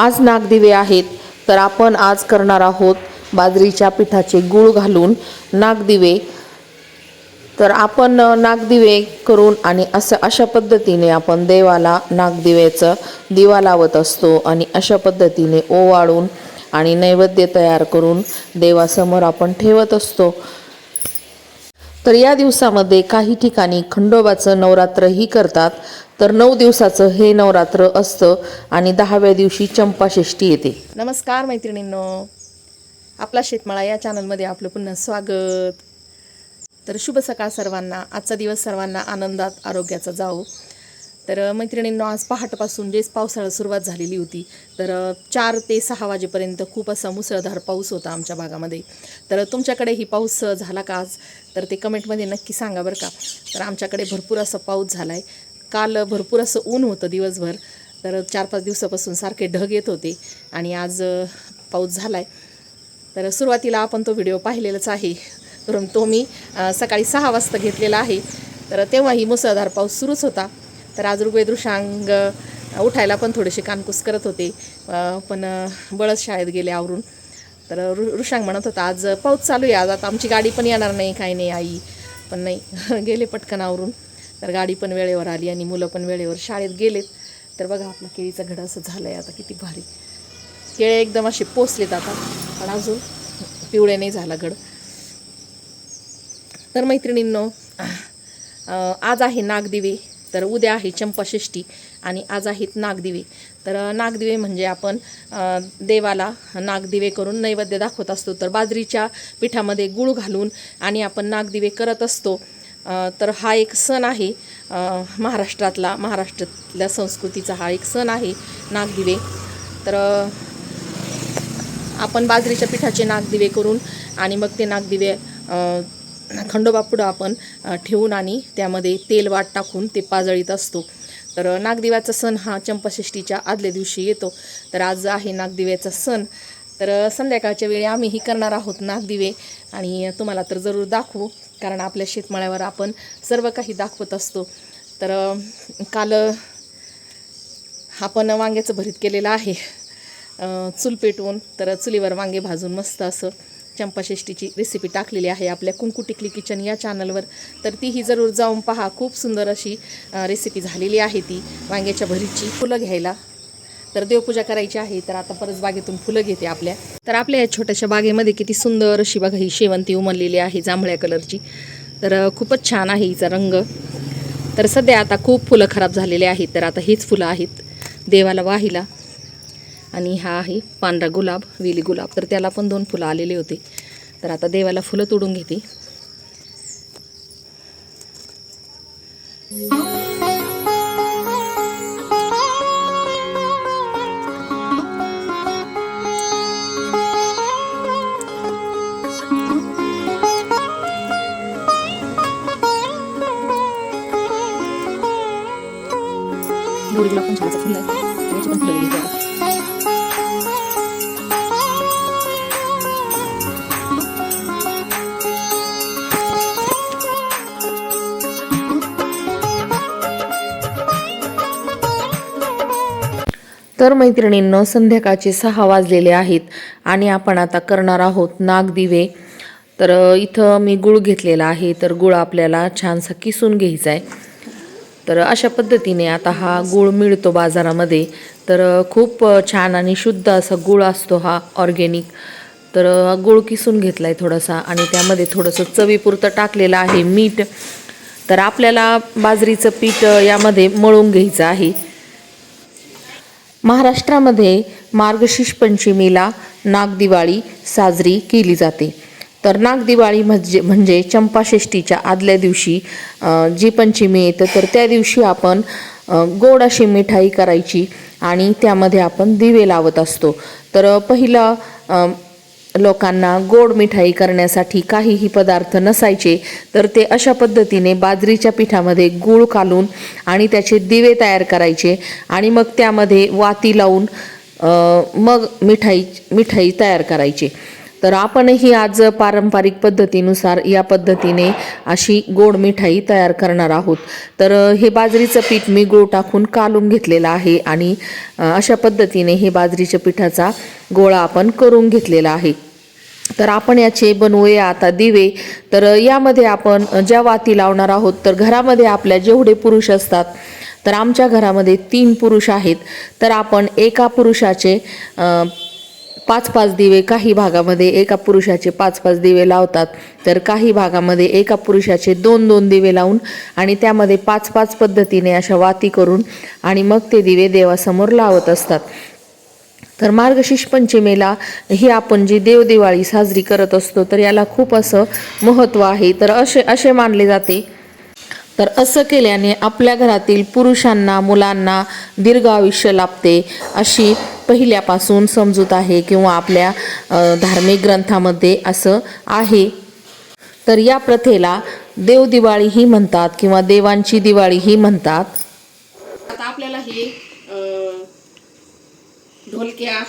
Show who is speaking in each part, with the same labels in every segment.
Speaker 1: आज नागदिवे आहेत. तर आपण आज करणार आहोत बाजरीच्या पिठाचे गूळ घालून नागदिवे. तर आपण नागदिवे करून आणि असं अशा पद्धतीने आपण देवाला नागदिवेचं दिवा लावत असतो आणि अशा पद्धतीने ओवाळून आणि नैवेद्य तयार करून देवासमोर आपण ठेवत असतो. तर या दिवसामध्ये काही ठिकाणी खंडोबाचं नवरात्रही करतात. तर नऊ दिवसाचं हे नवरात्र असतं आणि दहाव्या दिवशी चंपाषष्ठी येते.
Speaker 2: नमस्कार मैत्रिणींनो. आपला शेतमाळा या चॅनलमध्ये आपलं पुन्हा स्वागत. तर शुभ सकाळ सर्वांना. आजचा दिवस सर्वांना आनंदात आरोग्याचा जाऊ तर अ, मैत्रिणींनो आज पहाटपासून जेच पावसाळा सुरुवात झालेली होती तर चार ते सहा वाजेपर्यंत खूप असा मुसळधार पाऊस होता आमच्या भागामध्ये. तर तुमच्याकडेही पाऊस झाला का आज? तर ते कमेंटमध्ये नक्की सांगा बरं का. तर आमच्याकडे भरपूर असा पाऊस झाला आहे काल भरपूर असं ऊन होतं दिवसभर. तर चार पाच दिवसापासून सारखे ढग येत होते आणि आज पाऊस झाला आहे तर सुरुवातीला आपण तो व्हिडिओ पाहिलेलाच आहे. तर तो मी सकाळी सहा वाजता घेतलेला आहे. तर तेव्हाही मुसळधार पाऊस सुरूच होता. तर आज ऋग्वेदृशांग उठायला पण थोडेसे कानकूस करत होते. पण बळच शाळेत गेले आवरून. तर ऋ ऋषांग म्हणत होता आज पाऊस चालू आहे. आज आता आमची गाडी पण येणार नाही काही नाही आई. पण नाही गेले पटकन आवरून. तर गाडी पण वेळेवर आली आणि मुलं पण वेळेवर शाळेत गेलेत. तर बघा आपला केळीचा घड असं झालं आहे आता किती भारी. केळे एकदम असे पोचलेत आता. पण अजून पिवळे नाही झाला घड तर मैत्रिणींनो आज आहे नागदिवे. तर उद्या आहे चंपाषष्ठी आणि आज आहेत नागदिवे. तर नागदिवे म्हणजे आपण देवाला नागदिवे करून नैवेद्य दाखवत असतो. तर बाजरीच्या पिठामध्ये गुळ घालून आणि आपण नागदिवे करत असतो. तर हा एक सण आहे महाराष्ट्रातला महाराष्ट्रातल्या संस्कृतीचा हा एक सण आहे नागदिवे. तर आपण बाजरीच्या पिठाचे नागदिवे करून आणि मग ते नागदिवे खंडोबापुढं आपण ठेवून आणि त्यामध्ये तेल वाट टाकून ते पाजळीत असतो. तर नागदिव्याचा सण हा चंपाषष्ठीच्या आदल्या दिवशी येतो. तर आज आहे नागदिव्याचा सण. तर संध्याकाळच्या वेळी आम्हीही करणार आहोत नागदिवे आणि तुम्हाला तर जरूर दाखवू कारण आपल्या शेतमाळ्यावर आपण सर्व काही दाखवत असतो. तर काल आपण वांग्याचं भरीत केलेलं आहे. चूल पेटवून तर चुलीवर वांगे भाजून मस्त असं चंपाषष्ठीची रेसिपी टाकलेली आहे आपल्या कुंकू टिकली किचन या चॅनलवर तर तीही जरूर जाऊन पहा. खूप सुंदर अशी रेसिपी झालेली आहे ती. वांग्याच्या भरीची फुलं घ्यायला. तर देवपूजा करायची आहे. तर आता परत बागेतून फुलं घेते आपल्या. तर आपल्या या छोट्याशा बागेमध्ये किती सुंदर अशी बघा ही शेवंती उमललेली आहे जांभळ्या कलरची तर खूपच छान आहे हिचा रंग. तर सध्या आता खूप फुलं खराब झालेले आहेत. तर आता हीच फुलं आहेत. देवाला वाहिला. आणि हा आहे पांढरा गुलाब वेली गुलाब. तर त्याला पण दोन फुलं आलेले होते. तर आता देवाला फुलं तोडून घेते. गोडी पण छानचं फुलं आहे. पण फुलं
Speaker 1: तर मैत्रिणींनो संध्याकाळचे सहा वाजलेले आहेत आणि आपण आता करणार आहोत नागदिवे. तर इथं मी गुळ घेतलेला आहे तर गुळ आपल्याला छानसा किसून घ्यायचा आहे तर अशा पद्धतीने आता हा गुळ मिळतो बाजारामध्ये. तर खूप छान आणि शुद्ध असा गुळ असतो हा ऑर्गेनिक. तर गूळ गुळ किसून घेतला आहे थोडासा आणि त्यामध्ये थोडंसं चवीपुरतं टाकलेलं आहे मीठ. तर आपल्याला बाजरीचं पीठ यामध्ये मळून घ्यायचं आहे. महाराष्ट्रामध्ये मार्गशीर्ष पंचमीला नागदिवाळी साजरी केली जाते. तर नागदिवाळी म्हणजे म्हणजे चंपाषष्टीच्या आदल्या दिवशी जी पंचमी येतं तर त्या दिवशी आपण गोड अशी मिठाई करायची आणि त्यामध्ये आपण दिवे लावत असतो. तर पहिलं लोकांना गोड मिठाई करण्यासाठी काहीही पदार्थ नसायचे तर ते अशा पद्धतीने बाजरीच्या पिठामध्ये गूळ घालून आणि त्याचे दिवे तयार करायचे आणि मग त्यामध्ये वाती लावून मग मिठाई मिठाई तयार करायची. तर आपणही आज पारंपरिक पद्धतीनुसार या पद्धतीने अशी गोड मिठाई तयार करणार आहोत. तर हे बाजरीचं पीठ मी गोळ टाकून कालून घेतलेलं आहे आणि अशा पद्धतीने हे बाजरीच्या पिठाचा गोळा आपण करून घेतलेला आहे. तर आपण याचे बनवूया आता दिवे. तर यामध्ये आपण ज्या वाती लावणार आहोत तर घरामध्ये आपल्या जेवढे पुरुष असतात तर आमच्या घरामध्ये तीन पुरुष आहेत. तर आपण एका पुरुषाचे पाच पाच दिवे काही भागामध्ये एका पुरुषाचे पाच पाच दिवे लावतात. तर काही भागामध्ये एका पुरुषाचे दोन दोन दिवे लावून आणि त्यामध्ये पाच पाच पद्धतीने अशा वाती करून आणि मग ते दिवे देवासमोर लावत असतात. तर मार्गशीर्ष पंचमीला ही आपण जी देवदिवाळी साजरी करत असतो तर याला खूप असं महत्त्व आहे. तर असे असे मानले जाते. तर असं केल्याने आपल्या घरातील पुरुषांना मुलांना दीर्घ आयुष्य लाभते अशी पहिल्यापासून समजूत आहे किंवा आपल्या धार्मिक ग्रंथामध्ये असं आहे. तर या प्रथेला देवदिवाळीही म्हणतात किंवा देवांची दिवाळीही म्हणतात.
Speaker 2: आता आपल्याला हे ढोलक्या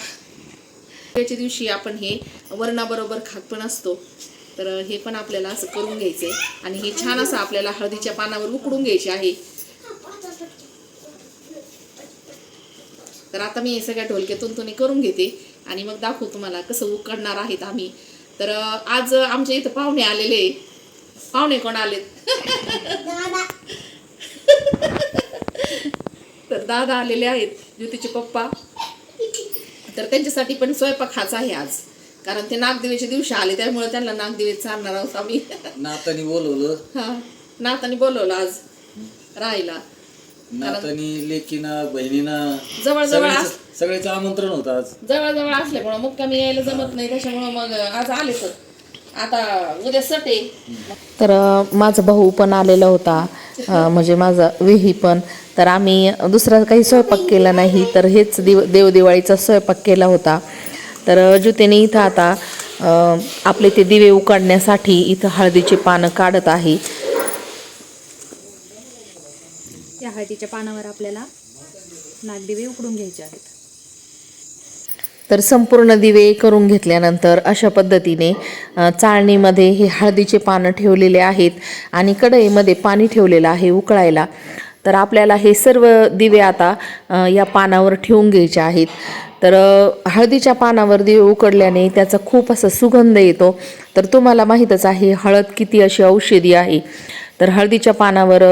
Speaker 2: दिवशी आपण हे वरणाबरोबर खात पण असतो. तर हे पण आपल्याला असं करून घ्यायचं आहे आणि हे छान असं आपल्याला हळदीच्या पानावर उकडून घ्यायचे आहे. तर आता मी हे सगळ्या ढोलक्यातून तुम्ही करून घेते. आणि मग दाखवू तुम्हाला कसं उकडणार आहेत आम्ही. तर आज आमच्या इथं पाहुणे आलेले पाहुणे कोण आलेत? तर दादा आलेले आहेत ज्योतीचे पप्पा. तर त्यांच्यासाठी पण स्वयंपाक हाच आहे आज. कारण ते नागदेवीच्या दिवशी आले त्यामुळे त्यांना नागदेवीत चालणार आहोत आम्ही.
Speaker 3: नातानी बोलवलं.
Speaker 2: हा नातानी बोलवलं आज राहायला.
Speaker 3: नातानी लेकीना बहिणीना
Speaker 2: जवळ जवळ
Speaker 3: सगळ्याच- सगळ्याचं आमंत्रण होतं आज.
Speaker 2: जवळजवळ असल्यामुळं मुक्कामी यायला जमत नाही त्याच्यामुळं मग आज आले तर आता उद्या सट आहे.
Speaker 1: तर अ, माझा भाऊ पण आलेला होता. अ, म्हणजे माझा विही पण. तर आम्ही दुसरा काही स्वयंपाक केला नाही तर हेच दिव देवदिवाळीचा स्वयंपाक केला होता. तर ज्योतीने इथं आता आपले ते दिवे उकाडण्यासाठी इथं हळदीचे पानं काढत आहे.
Speaker 4: या हळदीच्या पानावर आपल्याला नागदिवे उकडून घ्यायचे आहेत.
Speaker 1: तर संपूर्ण दिवे करून घेतल्यानंतर अशा पद्धतीने चाळणीमध्ये हे हळदीचे पानं ठेवलेले आहेत आणि कढईमध्ये पाणी ठेवलेलं आहे उकळायला. तर आपल्याला हे सर्व दिवे आता या पानावर ठेवून घ्यायचे आहेत. तर हळदीच्या पानावर दिवे उकडल्याने त्याचा खूप असा सुगंध येतो. तर तुम्हाला माहीतच आहे हळद किती अशी औषधी आहे. तर हळदीच्या पानावर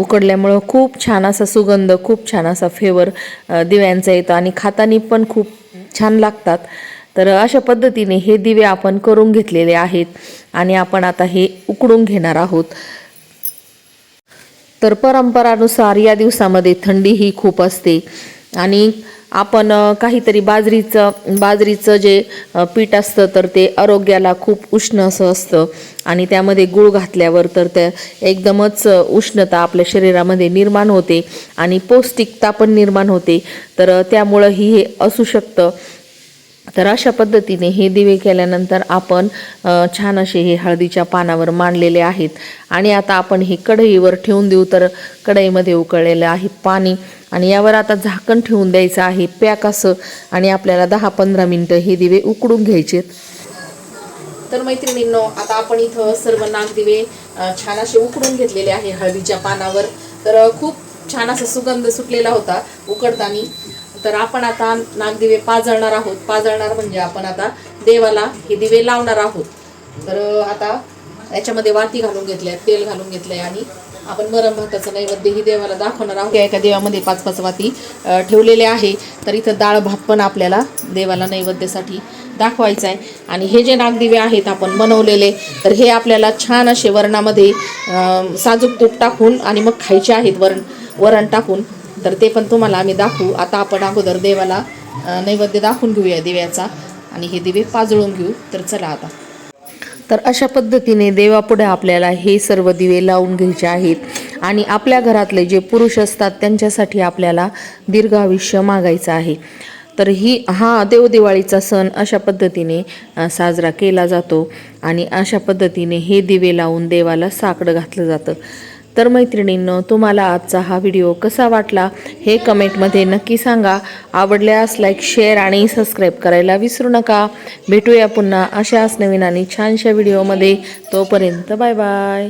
Speaker 1: उकडल्यामुळं खूप छान असा सुगंध खूप छान असा फेवर दिव्यांचा येतो आणि खातानी पण खूप छान लागतात. तर अशा पद्धतीने हे दिवे आपण करून घेतलेले आहेत आणि आपण आता हे उकडून घेणार आहोत. तर परंपरानुसार या दिवसामध्ये थंडी ही खूप असते. आणि आपण काहीतरी बाजरीचं बाजरीचं जे पीठ असतं तर ते आरोग्याला खूप उष्ण असं असतं. आणि त्यामध्ये गूळ घातल्यावर तर त्या एकदमच उष्णता आपल्या शरीरामध्ये निर्माण होते. आणि पौष्टिकता पण निर्माण होते. तर त्यामुळंही हे असू शकतं. तर अशा पद्धतीने हे दिवे केल्यानंतर आपण छान असे हे हळदीच्या पानावर मांडलेले आहेत. आणि आता आपण हे कढईवर ठेवून देऊ. तर कढईमध्ये उकळलेलं आहे पाणी आणि यावर आता झाकण ठेवून द्यायचं आहे पॅक असं. आणि आपल्याला दहा पंधरा मिनटं हे दिवे उकडून घ्यायचे.
Speaker 2: तर मैत्रिणींनो आता आपण इथं सर्व नागदिवे छान असे उकडून घेतलेले आहे हळदीच्या पानावर. तर खूप छान असा सुगंध सुटलेला होता उकडताना. तर आपण आता नागदिवे पाजळणार आहोत. पाजळणार म्हणजे आपण आता देवाला हे दिवे लावणार आहोत. तर आता याच्यामध्ये वाती घालून घेतल्या तेल घालून घेतलंय आणि आपण वरण भाताचं नैवेद्यही देवाला दाखवणार आहोत. एका देवामध्ये पाच पाच वाती ठेवलेले आहे. तर इथं डाळ भात पण आपल्याला देवाला नैवेद्यासाठी दाखवायचं आहे आणि हे जे नागदिवे आहेत आपण बनवलेले तर हे आपल्याला छान असे वरणामध्ये साजूक तूप टाकून आणि मग खायचे आहेत वरण वरण टाकून. तर ते पण तुम्हाला आम्ही दाखवू. आता आपण अगोदर देवाला नैवेद्य दाखवून घेऊया दिव्याचा. आणि हे दिवे पाजळून घेऊ. तर चला आता.
Speaker 1: तर अशा पद्धतीने देवापुढे आपल्याला हे सर्व दिवे लावून घ्यायचे आहेत. आणि आपल्या घरातले जे पुरुष असतात त्यांच्यासाठी आपल्याला दीर्घ आयुष्य मागायचं आहे. तर ही हा देवदिवाळीचा सण अशा पद्धतीने साजरा केला जातो. आणि अशा पद्धतीने हे दिवे लावून देवाला साकडं घातलं जातं. तर मैत्रिणींनो तुम्हाला आजचा हा व्हिडिओ कसा वाटला हे कमेंटमध्ये नक्की सांगा. आवडल्यास लाईक शेअर आणि सबस्क्राईब करायला विसरू नका. भेटूया पुन्हा अशाच नवीन आणि छानशा व्हिडिओमध्ये. तोपर्यंत बाय बाय